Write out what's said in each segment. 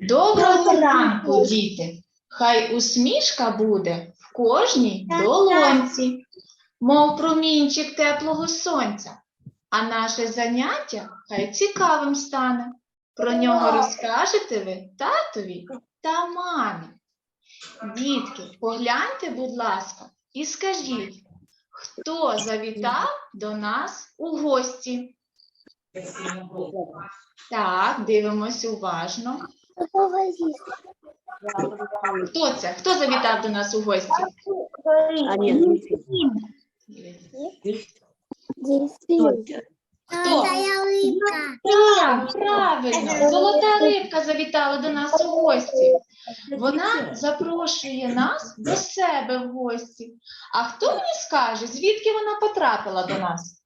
Доброго ранку, діти! Хай усмішка буде в кожній долонці, мов промінчик теплого сонця. А наше заняття хай цікавим стане. Про нього розкажете ви татові та мамі. Дітки, погляньте, будь ласка, і скажіть, хто завітав до нас у гості? Так, дивимося уважно. Хто це? Хто завітав до нас у гості? Хто? Так, правильно. Золота рибка завітала до нас у гості. Вона запрошує нас до себе в гості. А хто мені скаже, звідки вона потрапила до нас?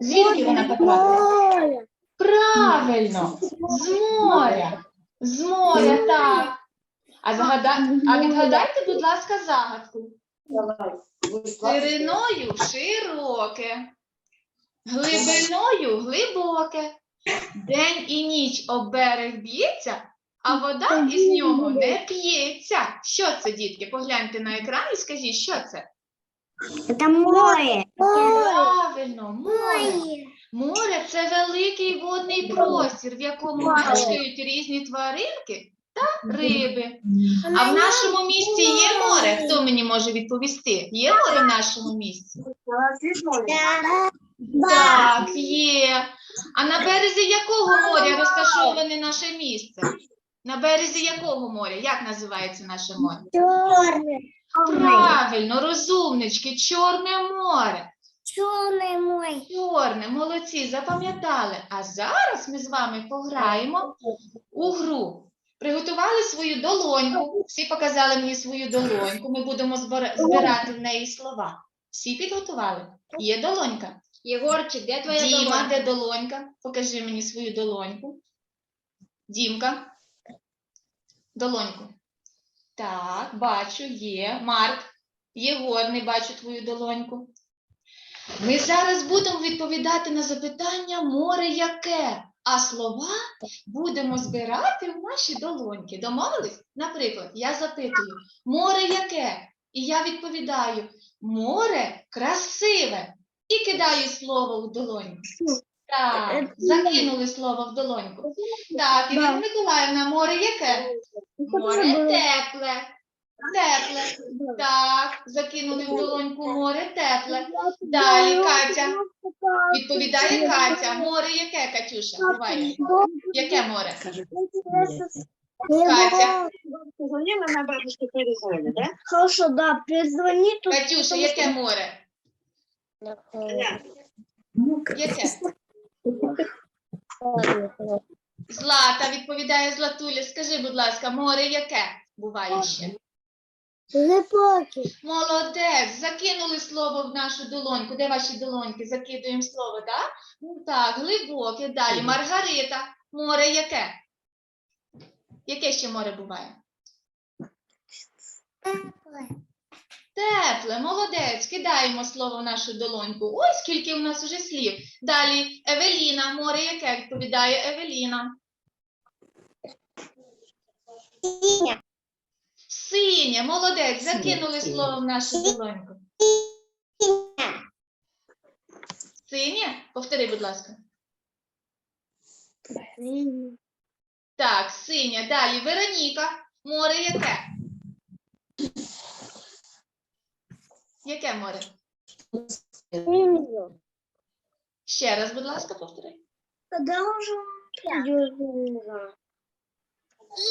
Звідки вона потрапила? Правильно, з моря. З моря, так. А, загада... а відгадайте, будь ласка, загадку. Шириною широке, глибиною глибоке. День і ніч об берег б'ється, а вода із нього не п'ється. Що це, дітки? Погляньте на екран і скажіть, що це? Это море. Правильно, море. Море це великий водний простір, в якому мешкають різні тваринки та риби. А в нашому місті є море? Хто мені може відповісти? Є море в нашому місті? Так, є. А на березі якого моря розташоване наше місце? На березі якого моря? Як називається наше море? Черный. Правильно, розумнички, Чорне море. Черный мой. Чорне, молодці, запам'ятали. А зараз ми з вами пограємо у гру. Приготували свою долоньку. Всі показали мені свою долоньку. Ми будемо збирати в неї слова. Всі підготували? Є долонька? Егорчик, где твоя Діма, де долонька? Покажи мені свою долоньку. Дімка. Долоньку. Так, бачу, є. Марк. Єгор, не бачу твою долоньку. Ми зараз будемо відповідати на запитання море яке, а слова будемо збирати в наші долоньки. Домовились? Наприклад, я запитую, море яке? І я відповідаю, море красиве. І кидаю слово в долоньку. Так, закинули слово в долоньку. Так, і Ірина Миколаївна, море яке? Море тепле. Тепле. Так, закинули в долоньку море тепле. Далі, Катя. Відповідає Катя. Море яке, Катюша? Буває. Яке море? Катя. Позвони, моя бабушка перезвонит, да? Хорошо, да, перезвони. Катюша, яке море? Яке? Злата відповідає Златуля. Скажи, будь ласка, море яке буває ще? Глибокий. Молодець, закинули слово в нашу долоньку. Де ваші долоньки? Закидуємо слово, так? Ну так, глибоке. Далі. Маргарита. Море яке? Яке ще море буває? Тепле, молодець. Кидаємо слово в нашу долоньку. Ой, скільки у нас уже слів. Далі Евеліна. Море яке? Відповідає Евеліна. Синє, молодець. Закинули слово в нашу долоньку. Синє? Повтори, будь ласка. Так, синє. Далі Вероніка. Море яке? Яке море? Ще раз, будь ласка, повтори.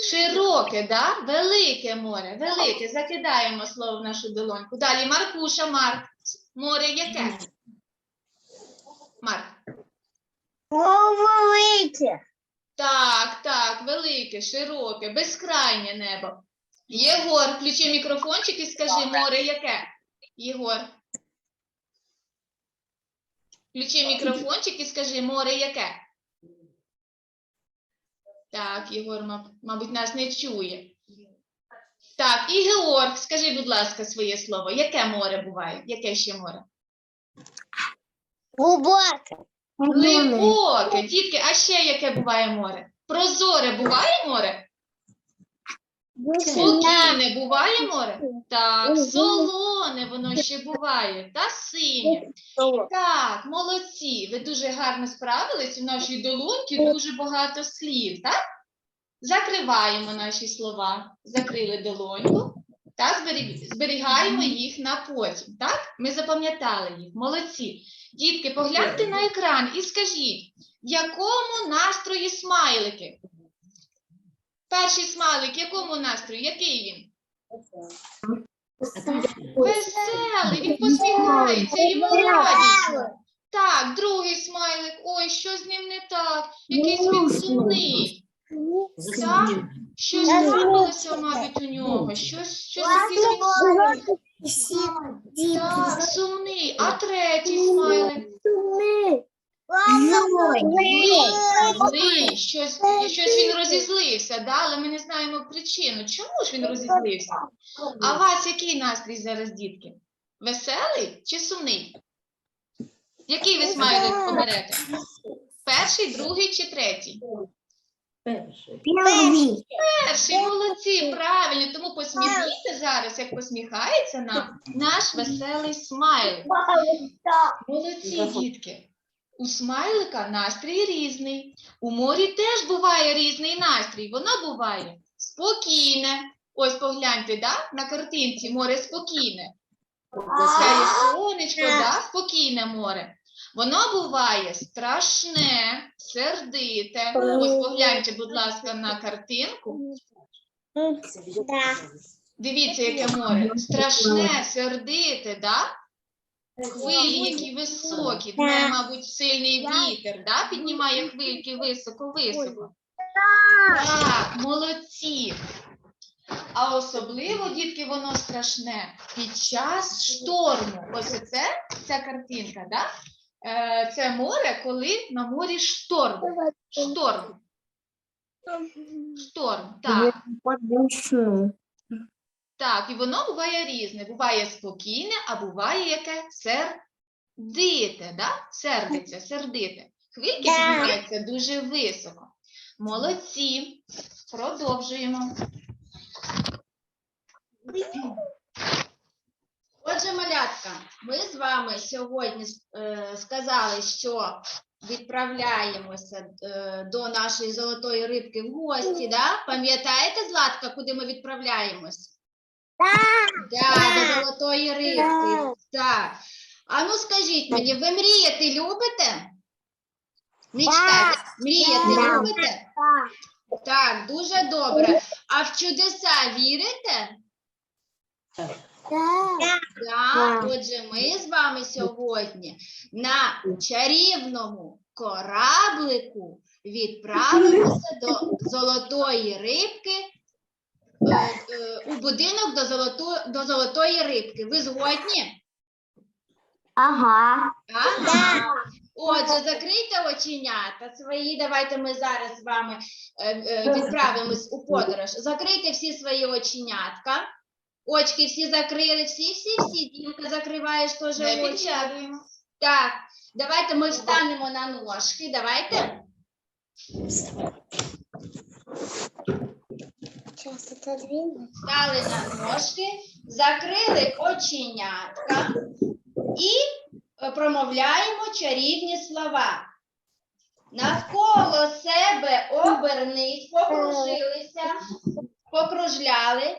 Широке, да? Велике море, велике. Закидаємо слово в нашу долоньку. Далі Маркуша, Марк. Море яке? Марк. Говорите. Так, так, велике, широке, безкрайнє небо. Єгор, включи мікрофончик і скажи, море яке? Єгор. Включи мікрофончик і скажи, море яке? Так, Єгор, маб- мабуть, нас не чує. Так, і Георг, скажи, будь ласка, своє слово. Яке море буває? Яке ще море? Глубокий. Глибоке, дітки, а ще яке буває море? Прозоре буває море? Спокійне буває море? Так, солоне воно ще буває, та синє. Так, молодці. Ви дуже гарно справились. У нашій долоньки дуже багато слів, так? Закриваємо наші слова, закрили долоньку та зберігаємо їх на потім. Так? Ми запам'ятали їх. Молодці. Дітки, погляньте на екран і скажіть, в якому настрої смайлики? Перший смайлик, якому настрої? Який він? Веселий, він посміхається, йому радісно. Так, другий смайлик. Ой, що з ним не так? Якийсь він сумний. Так? Щось трапилося, мабуть, у нього. Щось, щось якийсь він сумний. Так, сумний. А третій смайлик. Злий. Щось, щось він розізлився, да? але ми не знаємо причину. Чому ж він розізлився? А у вас який настрій зараз, дітки? Веселий чи сумний? Який ви смайлик оберете? Перший, другий чи третій? Перший, молодці, правильно. Тому посміхніться зараз, як посміхається нам наш веселий смайлик. Молодці, дітки. У смайлика настрій різний. У морі теж буває різний настрій. Воно буває спокійне. Ось погляньте, да? на картинці море спокійне. Сяє сонечко, да? спокійне море. Воно буває страшне, сердите. Ось погляньте, будь ласка, на картинку. Дивіться, яке море. Страшне, сердите, да? Хвилі, які високі, має, мабуть, сильний вітер, да? піднімає хвильки високо-високо. Так, молодці. А особливо, дітки, воно страшне під час шторму. Ось це, ця картинка, да? Е, це море, коли на морі шторм. Шторм, шторм, так. Так, і воно буває різне. Буває спокійне, а буває яке сердите, да? Сердиться, сердите. Хвильки піднімаються дуже високо. Молодці. Продовжуємо. Отже, малятка, ми з вами сьогодні е, сказали, що відправляємося е, до нашої золотої рибки в гості. Да? Пам'ятаєте, Златка, куди ми відправляємось? Да, до золотої рибки. Так. А ну скажіть мені, ви мріяти любите? Мечтати, мріяти Да. любите? Так, дуже добре. А в чудеса вірите? Так, отже, ми з вами сьогодні на чарівному кораблику відправимося до золотої рибки у будинок до, золото, до золотої рибки. Ви згодні? Ага. Ага. Отже, закрийте оченята свої. Давайте ми зараз з вами е, е, відправимось у подорож. Закрийте всі свої оченятка. Очки всі закрили, всі, всі, всі. Дімка, закриваєш теж очі. Так, давайте ми встанемо на ножки. Давайте. Отодвину. Стали на ножки, закрили оченятка і промовляємо чарівні слова. Навколо себе обернись, покружилися, покружляли.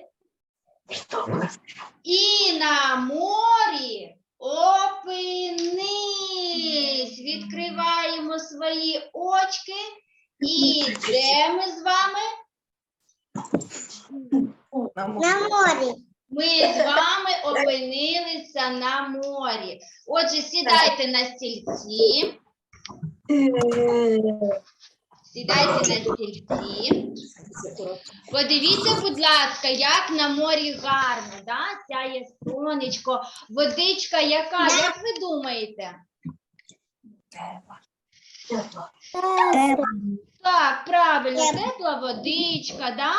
І на морі опинись. Відкриваємо свої очки. І де ми з вами? На море. Ми з вами опинилися на морі. Отже, сідайте на стільці. Сідайте на стільці. Подивіться, будь ласка, як на морі гарно, да? сяє сонечко, водичка яка, як ви думаєте? Так, правильно, тепла водичка, да?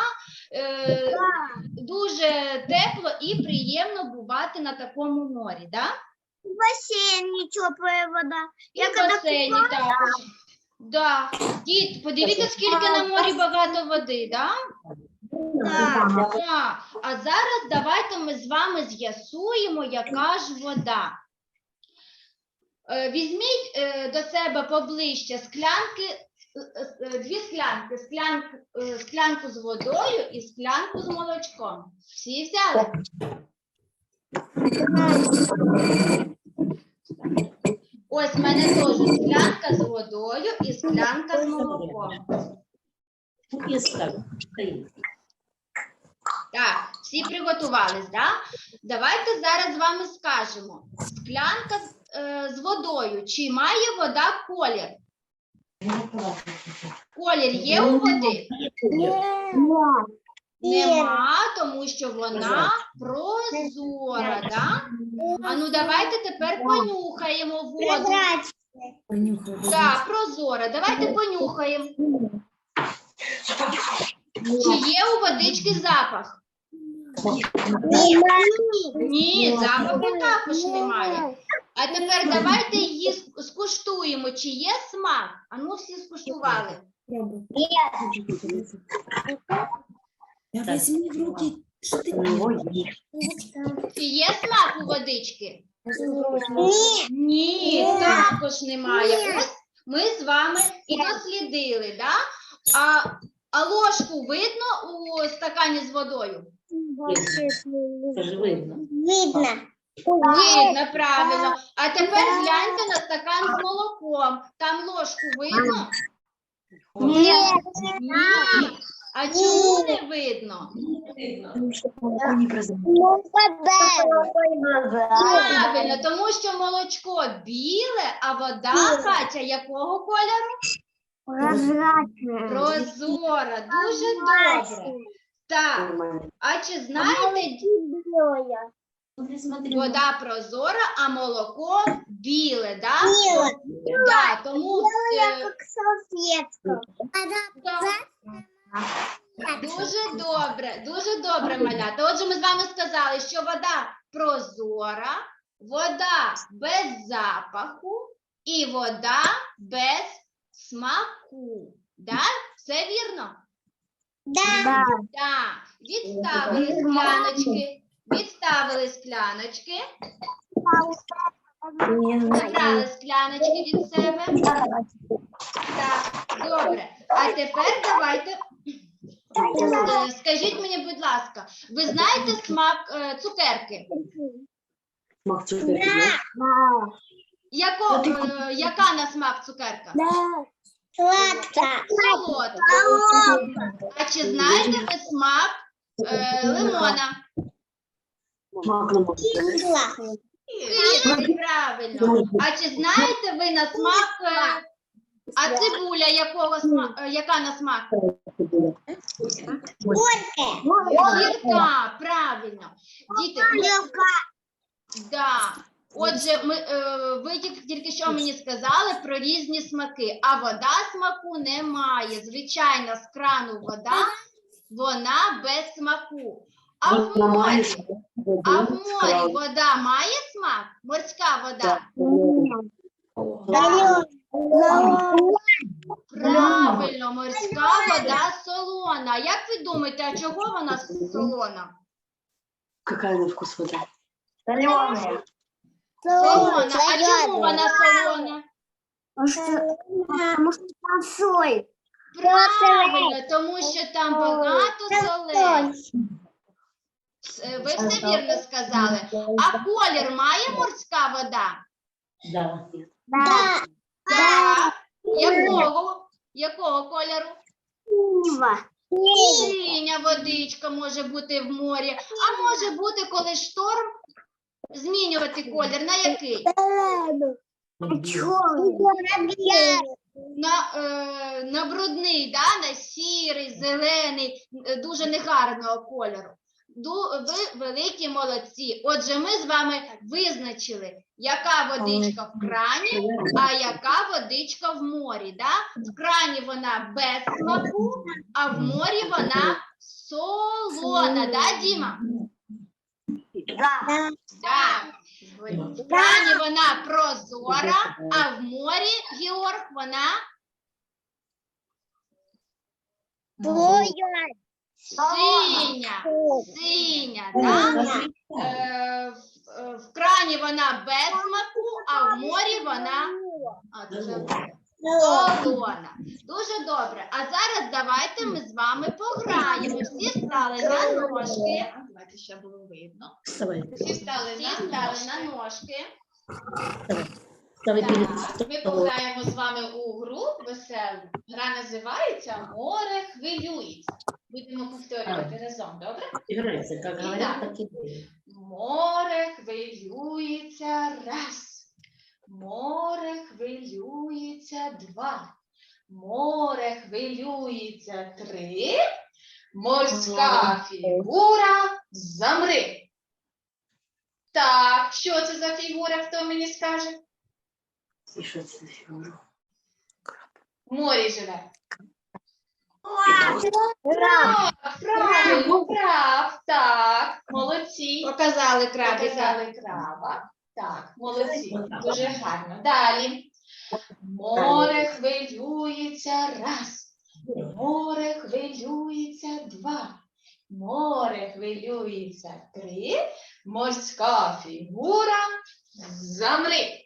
Е, дуже тепло і приємно бувати на такому морі, да? В бассейне теплая вода. І в басейні також. Да. Дід, подивіться, скільки на морі багато води, да? Да. Так. А зараз давайте ми з вами з'ясуємо, яка ж вода. Е, Візьміть е, до себе поближче склянки, дві склянки, склянку, е, склянку з водою і склянку з молочком. Всі взяли? Ось в мене теж склянка з водою і склянка з молоком. Так, всі приготувались, да? Давайте зараз з вами скажемо. Склянка з, е, з водою. Чи має вода колір? Колір є у води? Нема, тому що вона прозора, да? А ну давайте тепер понюхаємо воду. Так, прозора. Давайте понюхаємо. Чи є у водички запах? Ні, запаху також немає. А тепер давайте її скуштуємо, чи є смак. А ну всі скуштували. Да возьми в руки, Чи є смак у водички? Нет. Ні, також немає. Ось ми з вами і дослідили, да? А, а ложку видно у стакані з водою? Видно. Видно, правильно. А тепер гляньте на стакан з молоком. Там ложку видно? Нет. Ні. А чому не видно? Правильно, тому що молочко біле, а вода, Катя, якого кольору? Прозора. Дуже добре. Так, а чи знаєте, вода прозора, а молоко біле, да? Біле. Да, тому е, Как салфетка. да, дуже добре, дуже добре, малята. Отже, ми з вами сказали, що вода прозора, вода без запаху і вода без смаку. Да? Все вірно? Да. Так, відставили скляночки, відставили скляночки, забрали скляночки від себе. Так, добре. А тепер давайте. е, Скажіть мені, будь ласка, ви знаєте смак е, цукерки? Яко, е, яка на смак цукерка? Сладкая. Солодка. А чи знаєте ви смак е, лимона? Кисла. Кислий, правильно. А чи знаєте ви на смак? е, А цибуля якого сма, е, яка на смак? Горькая. Гірка, правильно. Діти, да. Отже, ми, е, ви тільки тільки що мені сказали про різні смаки, а вода смаку не має. Звичайна з крану вода, вона без смаку. А в морі, а в морі вода має смак? Морська вода? Правильно, морська вода солона. Як ви думаєте, а чого вона солона? Какая на вкус вода? Солона. А чому вона солона? Потому что там соль. Правильно, тому що там багато солей. Е, Ви все вірно сказали. А колір має морська вода? Да. Да. Так. Якого? Якого кольору? Синего. Синя водичка може бути в морі, а може бути, коли шторм, змінювати колір. На який? На, е, на брудний, да? на сірий, зелений, е, дуже негарного кольору. Ду- ви великі молодці. Отже, ми з вами визначили, яка водичка в крані, а яка водичка в морі. Да? В крані вона без смаку, а в морі вона солона, да, Діма? Да. Так. В крані вона прозора, а в морі, Георг, вона синя. Синя, так? Е, в- е, в крані вона без смаку, а в морі вона а, дуже солона. Дуже добре. А зараз давайте ми з вами пограємо. Всі стали на ножки. Давайте ще було видно. Всі стали на стали ножки. на ножки. Так, Ми пограємо з вами у гру веселу. Гра називається Море хвилюється. Будемо повторювати разом, добре? Море хвилюється раз. Море хвилюється два. Море хвилюється три. Морська фігура замри. Так, що це за фігура, хто мені скаже? И что это за фигура? В морі живе. Так, правильно, прав, так, молодці. Показали крабіка. Показали краба. Так, молодці, дуже гарно. Далі. Море хвилюється раз. Море хвилюється два. Море хвилюється три. Морська фігура. Замри.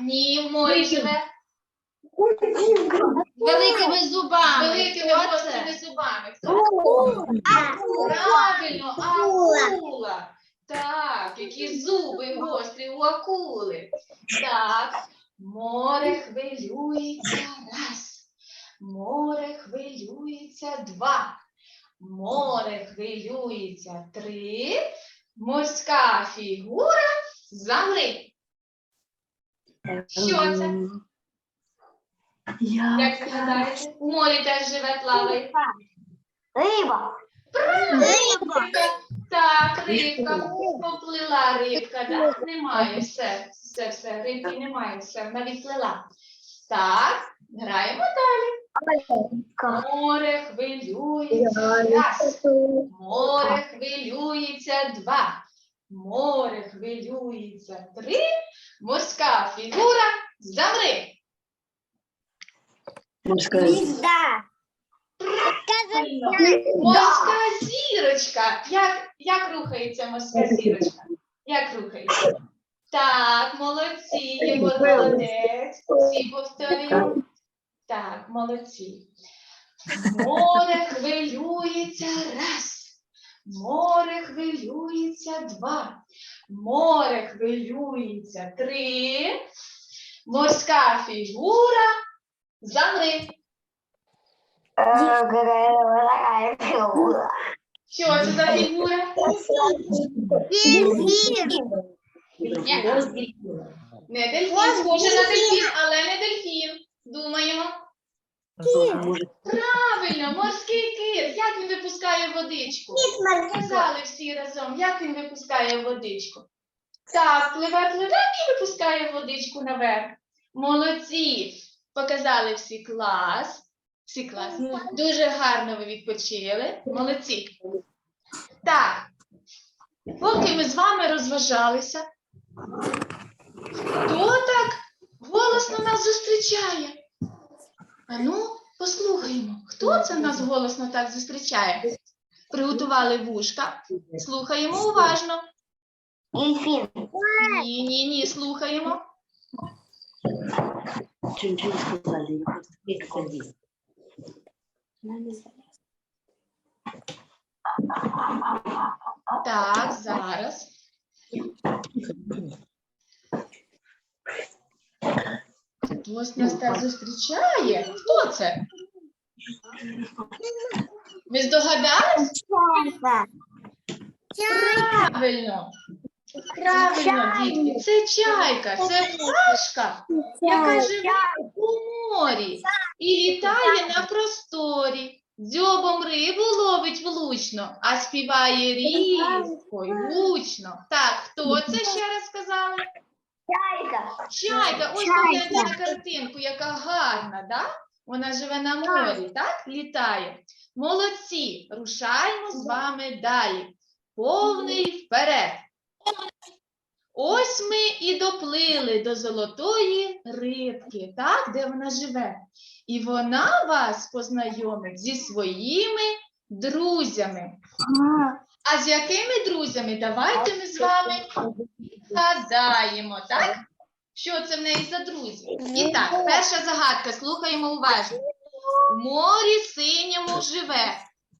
Ні, в морі живе. Великими зубами. Великими гострими зубами. Хто? Правильно, акула. Так, які зуби гострі у акули. Так, море хвилюється раз. Море хвилюється два. Море хвилюється три. Морська фігура замри. Що це? Я. Як ви гадаєте? У морі теж живе плаває. Рыба. Рибка. Так, рибка. Поплила рибка, так? Немає, все, все, все, рибки немає, все, вона відплила. Так, граємо далі. Море хвилюється раз. Море хвилюється два. Море хвилюється три. Морська фігура замри. Морская. Звезда. Морська зірочка. Як, як рухається морська зірочка? Як рухається? Так, молодці, Єгор молодець. Всі повторюємо. Так, молодці. Море хвилюється раз. Море хвилюється два. Море хвилюється три. Морська фігура. Замри. Що це за фігура? Не дельфін, але не дельфін. Думаємо. Правильно, морський кит. Як він випускає водичку? Казали всі разом, як він випускає водичку. Так, пливе, пливе і випускає водичку наверх. Молодці. Показали всі клас. Всі клас. Дуже гарно ви відпочили. Молодці. Так. Поки ми з вами розважалися, хто так голосно нас зустрічає? А ну, послухаємо, хто це нас голосно так зустрічає? Приготували вушка. Слухаємо уважно. Ні, ні, ні, слухаємо. Не. Так, зараз. Хтось нас так зустрічає. Хто це? Ви здогадались? Правильно. Правильно, дітки. Це чайка, це пташка, яка живе у морі і літає на просторі. Дзьобом рибу ловить влучно, а співає різко й гучно. Так, хто це ще раз сказали? Чайка. Чайка, ось погляньте на картинку, яка гарна, да? Вона живе на морі, так? Літає. Молодці, рушаємо з вами далі. повний вперед. Ось ми і доплили до золотої рибки, так, де вона живе. І вона вас познайомить зі своїми друзями. А з якими друзями? Давайте ми з вами згадаємо, так? Що це в неї за друзі? І так, перша загадка, слухаємо уважно. В морі синьому живе.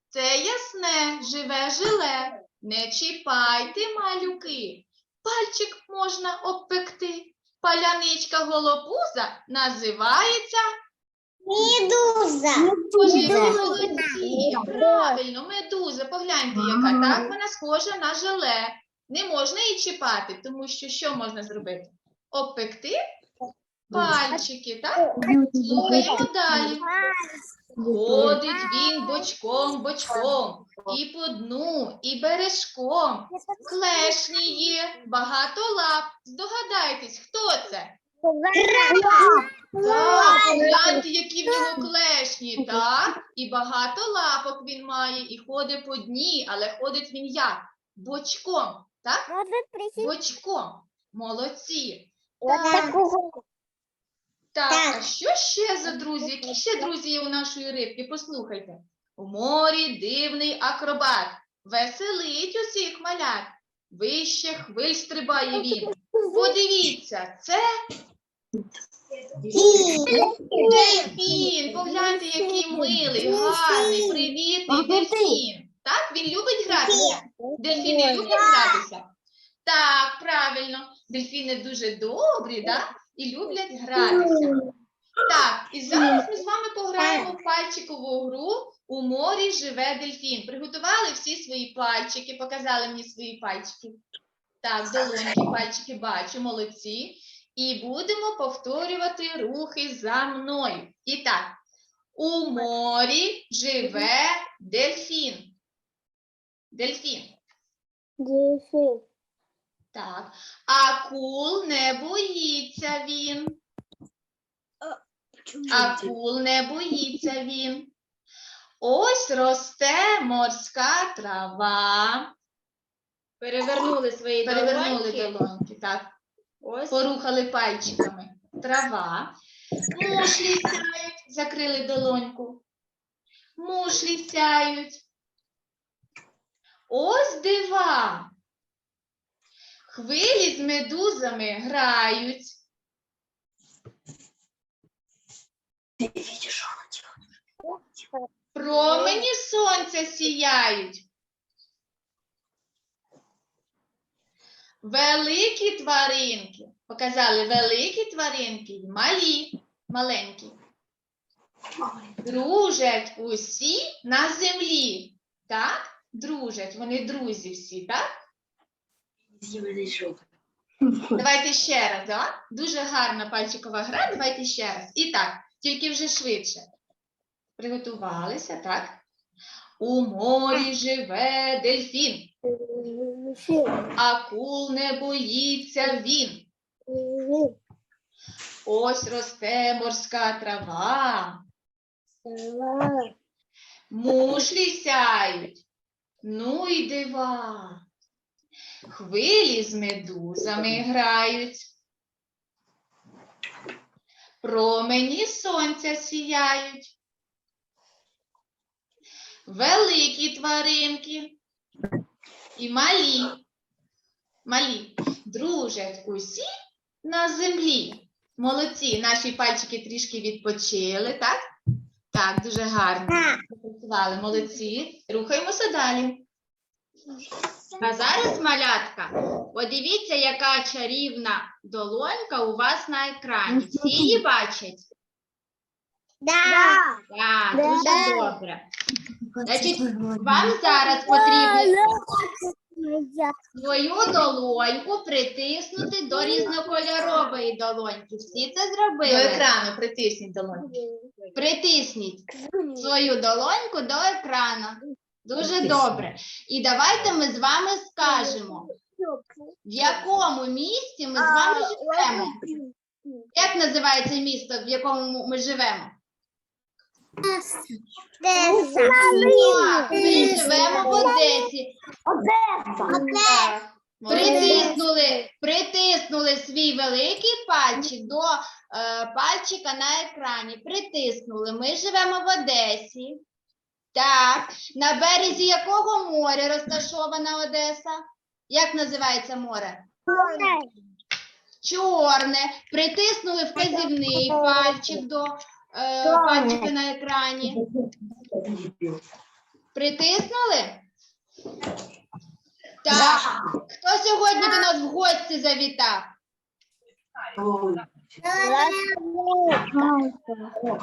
Це ясне, живе жиле. Не чіпайте, малюки. Пальчик можна обпекти. Паляничка голопуза називається Медуза. Боже, які молодці. Правильно, медуза. Погляньте, яка так вона схожа на желе. Не можна її чіпати, тому що що можна зробити? Обпекти пальчики, так? Слухаємо далі. Ходить він бочком, бочком, і по дну, і бережком. Клешні є, багато лап. Здогадайтесь, хто це? Так, гляньте, які в нього клешні, так? І багато лапок він має, і ходить по дні, але ходить він як? Бочком, так? Бочком. Молодці. Так, а що ще за друзі? Які ще друзі є у нашої рибки? Послухайте. У морі дивний акробат, веселить усіх малят. Вище хвиль стрибає він. Подивіться, це дельфін. Погляньте, який милий, гарний, привітний дельфін. Так, він любить гратися. Дельфіни люблять гратися. Так, правильно. Дельфіни дуже добрі, да? І люблять гратися. Так, і зараз ми з вами пограємо в пальчикову гру у морі живе дельфін. Приготували всі свої пальчики, показали мені свої пальчики. Так, долоньки, пальчики бачу, молодці. І будемо повторювати рухи за мною. І так, у морі живе дельфін. Дельфін. Так. Акул не боїться він. Акул не боїться він. Ось росте морська трава. Перевернули свої Перевернули долоньки. долоньки, так. Ось. Порухали пальчиками. Трава. Мушлі сяють, закрили долоньку. Мушлі сяють. Ось дива. Хвилі з медузами грають. Промені сонця сіяють. Великі тваринки. Показали великі тваринки і малі, маленькі. Дружать усі на землі. Так? Дружать. Вони друзі всі, так? Давайте ще раз, да? Дуже гарна пальчикова гра. Давайте ще раз. І так, тільки вже швидше. Приготувалися, так? У морі живе дельфін, акул не боїться він. Ось росте морська трава, мушлі сяють. Ну і дива. Хвилі з медузами грають. Промені сонця сіяють. Великі тваринки і малі. Малі. Дружать усі на землі. Молодці, наші пальчики трішки відпочили, так? Так, дуже гарно. Молодці. Рухаємося далі. А зараз, малятка, подивіться, яка чарівна долонька у вас на екрані. Всі її бачать? Так, дуже добре. Значить, Вам зараз потрібно свою долоньку притиснути до різнокольорової долоньки. Всі це зробили? До екрану притисніть долоньки. Притисніть свою долоньку до екрана. Дуже добре. І давайте ми з вами скажемо, в якому місті ми з вами живемо. Як називається місто, в якому ми живемо? Так, ми живемо в Одесі. Одеса. Притиснули, притиснули свій великий пальчик до е, пальчика на екрані. Притиснули. Ми живемо в Одесі. Так, на березі якого моря розташована Одеса? Як називається море? Чорне. Притиснули вказівний пальчик до е, пальчика на екрані. Притиснули? Так. Хто сьогодні до нас в гості завітав?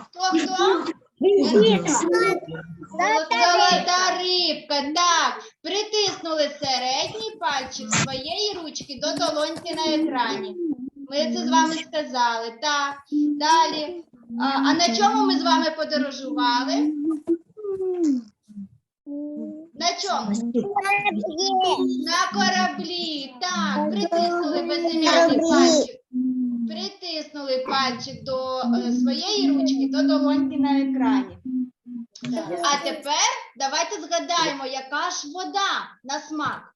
Хто хто? Золота рибка, так. Притиснули середній пальчик своєї ручки до долоньки на екрані. Ми це з вами сказали. Так. Далі. А, а на чому ми з вами подорожували? На чому? На кораблі. Так, притиснули безім'яний пальчик. Притиснули пальчик до е, своєї ручки, до долоньки на екрані. А тепер давайте згадаємо, яка ж вода на смак.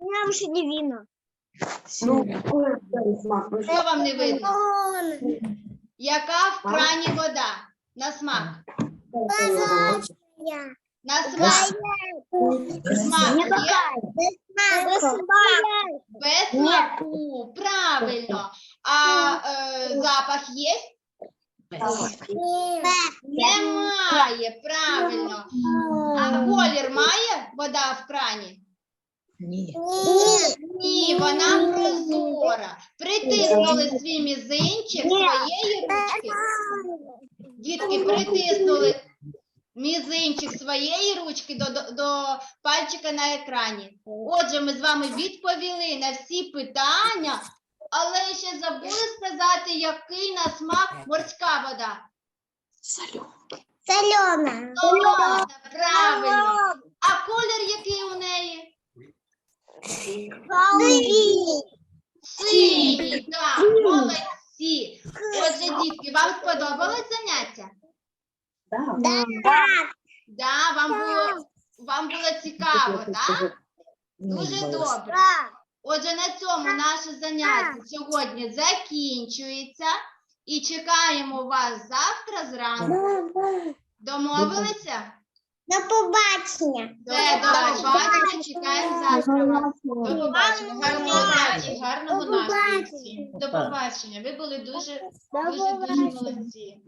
Нам ще не віно. Що вам не видно? Яка в крані вода на смак? На смак. Смак є? Без смаку. Правильно. А е, запах є? Немає. Правильно. А колір має вода в крані? Ні. Ні, вона прозора. Притиснули свій мізинчик своєї ручки. Дітки притиснули мізинчик своєї ручки до, до, до пальчика на екрані. Отже, ми з вами відповіли на всі питання, але ще забули сказати, який на смак морська вода. Солена. Солона, правильно. А колір який у неї? Синій, так, молодці. Отже, дітки, вам сподобалось заняття? Да, вам було, вам було цікаво, так? Дуже добре. Отже, на цьому наше заняття сьогодні закінчується. І чекаємо вас завтра зранку. Домовилися? До побачення. Все, до побачення, чекаємо завтра. Вас. До побачення, гарного дня. і гарного настрою. всім. До побачення. Ви були дуже, дуже, дуже молодці.